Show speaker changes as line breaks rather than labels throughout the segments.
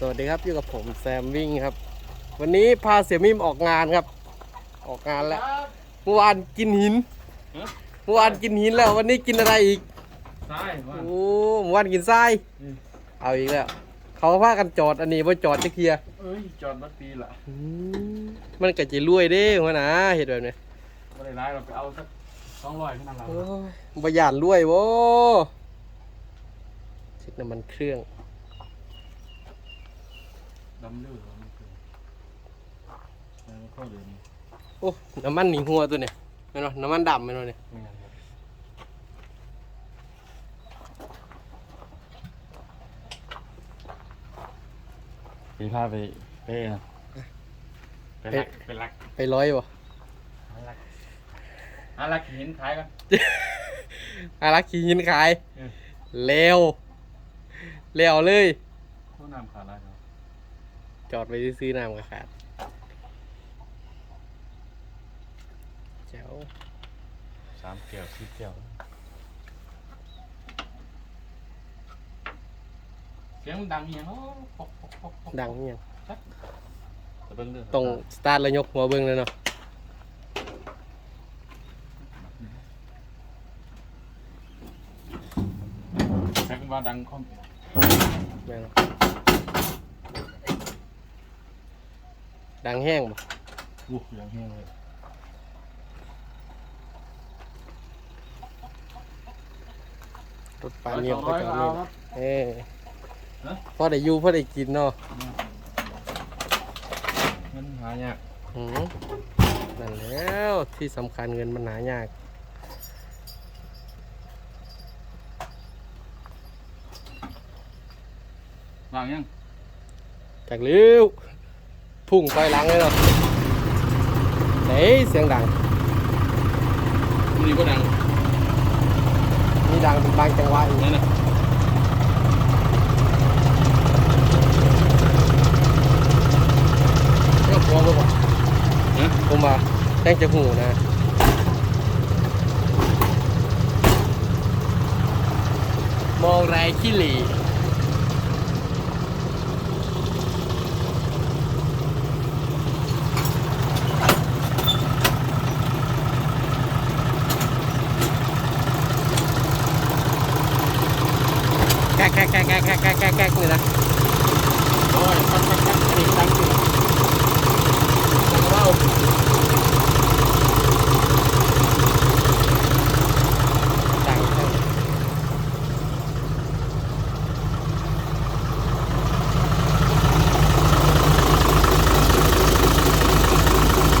สวัสดีครับอยู่กับผมแซมวิ่งครับ วันนี้พาเสี่ยมิมออกงานครับ ออกงานแล้วเมื่อวานกินหิน
ฮะ
เมื่อวานกินหินแล้ววันนี้กินอะไรอีก
ใช่ว่า
โอ้เมื่อวานกินทราย
อืม
เอาอีกแล้วเขาพากันจอดอันนี้ว่าจอดจะเคลียร์
เอ้ยจอดบัดปีละ
อืมมันก็จะรวยเด้หัวหนะเห็ดแบบนี้
ไม่ได้ร้ายเราไปเอาสักสองร้อยขึ้นมาเรา
โอ้ยบหยานรวยโว้เช็ดน้ำมันเครื่อง
ดำเลือดเราไม่เคยแล้วก็เดี๋ยวนี้
โอ้น้ำมันหนีหัวตัวเนี่ยเห็นไหมน้ำมันดำเห็นไหมเนี่ย
ไม่งั้นครับพี่พาไปเป้นะไปรักไปรัก
ไปร้อยบ่
หารักหารักหินขายกัน
อารักขี่หินขาย
เออ
เร็วเร็วเลย
ผู้นำขาดอะไรครับ
จอดไปซื้อน้ำกระขาดแจ๋ว
สามเกี่ยวสี่เกี่ยวเสียงมันดังอหย่างเนาะปอกปอกปอกปอก
ดังเนี่ยง
แต่เบิ่งเด้อ
ต้องสตาร์ทแล้วยกหัวเบิ้งเลยเนาะ
แม็กว่าดังคอม
แม่นบ่ ดังแห้งบ่
อู้ยังแห้งเลย
รถปลาเนียว
ส
ก็
องร้อย
จอด
ก็
เล
เอา
ย
ครับ
เอ้ย
ฮะ
พอได้อยู่พอได้กินเนาะ
เงินหายาก
หืมนั่นแล้วที่สำคัญเงินมันหายาก
วางยัง
จากเร็ว พุ่งไปหลังเลยเนาะเฮ้ยเสียงดัง
นี่ก็ดัง
มีดังเป็นบางจังหวะอยู่
นั่นนะ
ก็พอไปบ่
ฮะ
ผมว่าแจ้งจะหูนะมองไรขี้หลี ก๊กแก๊กแก๊กเลยนะ
โอ้ยตั้งตั้งตั้งอันนี้ตั้งอยู่ว้า
ตั้งตั้ง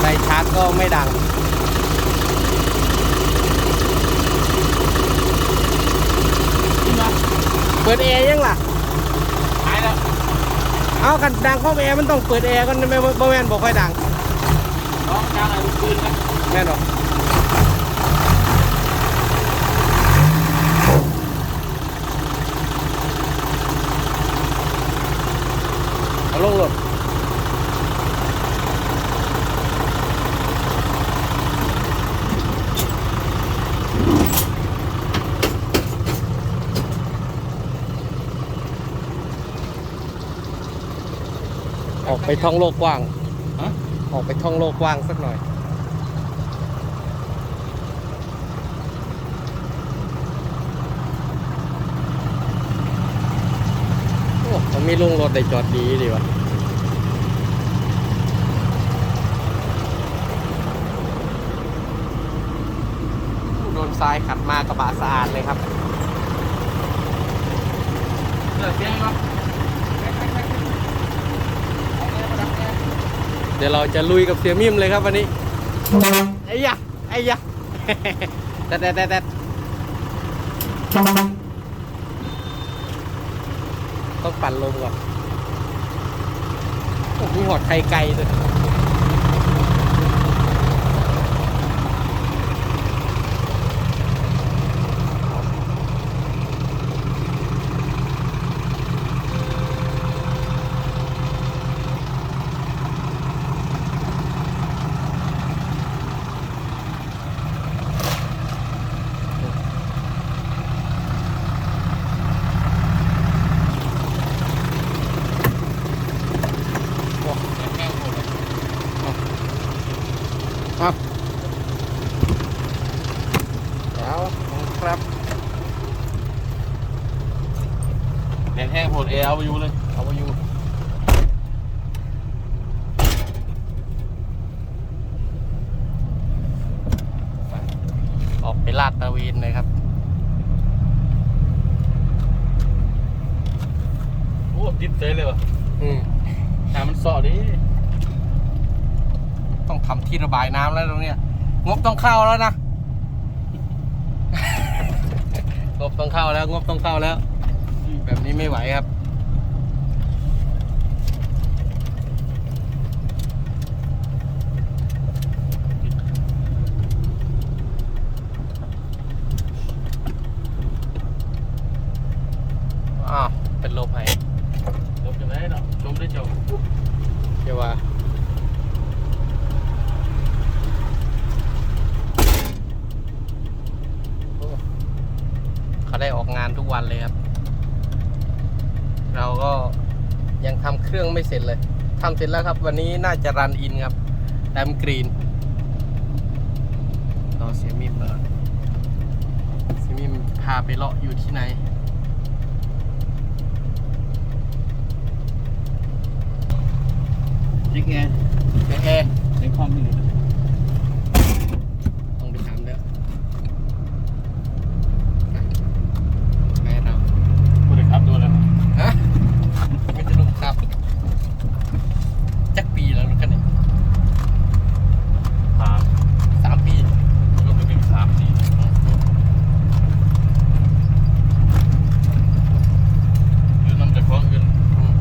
ไชาร์จก็ไม่ดัง
เปิ
ดแอร์ยังล่ะ เอากันดังเพราะแอร์มันต้องเปิดแอร์ก่อนไม่บ่แม่นบอกค่อยดัง
น้องจานอะไรปืนนะ
แม่นหรอเอาลงรถออก ไปท่องโลกกว้าง
ฮะ
ออกไปท่องโลกกว้างสักหน่อยโอ้มันมีลุงรถได้จอดดีดีวะโดนทรายขัดมากระบะสะอาดเลยครับ
เลิกเสียงเหรอแม็กแม็กแม็กเอาเลยมาดังแน่
เดี๋ยวเราจะลุยกับเสียมิมเลยครับวันนี้ไอ้ยะไอ้ยะแต่แต่แต่แต่ต้องปั่นลมก่อนโอ้มีหอดไข่ไก่ด้วย ครับแด
งแห้งโผดเอเอาไปอยู่เลย
เอาไปอยู่ออกไปลาดตระเวนเลยครับ
โอ้ติดเซยเลยวะ
อืม
หามันเสอดิ
ต้องทำที่ระบายน้ำแล้วตรงเนี้ยงบต้องเข้าแล้วนะ ง บต้องเข้าแล้ว งบต้องเข้าแล้ว แบบนี้ไม่ไหวครับอ้าวเป็นลมหา
ยจะได้เนาะชมได้เจ้า
เดี๋ยวว่า โอ้ เขาได้ออกงานทุกวันเลยครับ เราก็ยังทำเครื่องไม่เสร็จเลยทำเสร็จแล้วครับ วันนี้น่าจะรันอินครับแดมกรีนรอเสียมิมก่อนเสียมิมพาไปเลาะอยู่ที่ไหน
จิกไง
เอ๊ะ
ในคอมนี่
ต้องไปถามแล้วแม่เรา
กูได้ครับดูแล้ว
ฮะไม่จะลงครับ จักปีแล้วรถคันนี้
สาม
สามปี
ลงไปเป็นสามสี่ยืนนำจากของอื่น
อืม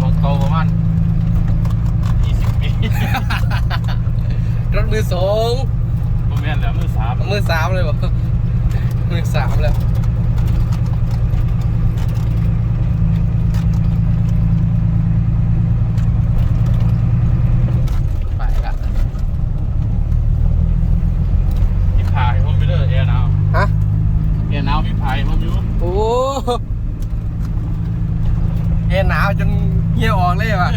ของเก่าประมาณยี่สิบปี
รถมือสอง
ผมแม่นแล้วมือสาม
มือสามเลยบอกมือสามแล้ว ไปละ
พี่พายผมไปเด้อแอร์หนาว
ฮะ
แอร์หนาวพี่พายผมอยู่
โอ้ เอ็นหนาวจนเหี่ยวออกเลยว่ะ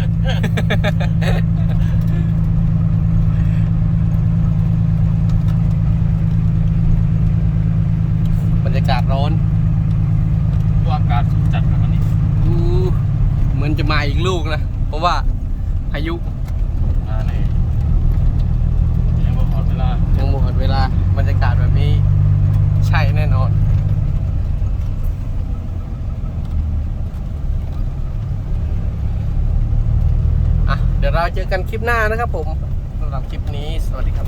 บรรยากาศร้อน
ว่าอากาศจัดครับวันนี้
อู้เหมือนจะมาอีกลูกนะ เพราะว่าพายุ
มาเลยยังบ่พอดเวลา
ยังหมดเวลา บรรยากาศแบบนี้ ใช่แน่นอน อะ เดี๋ยวเราเจอกันคลิปหน้านะครับผมสำหรับคลิปนี้สวัสดีครับ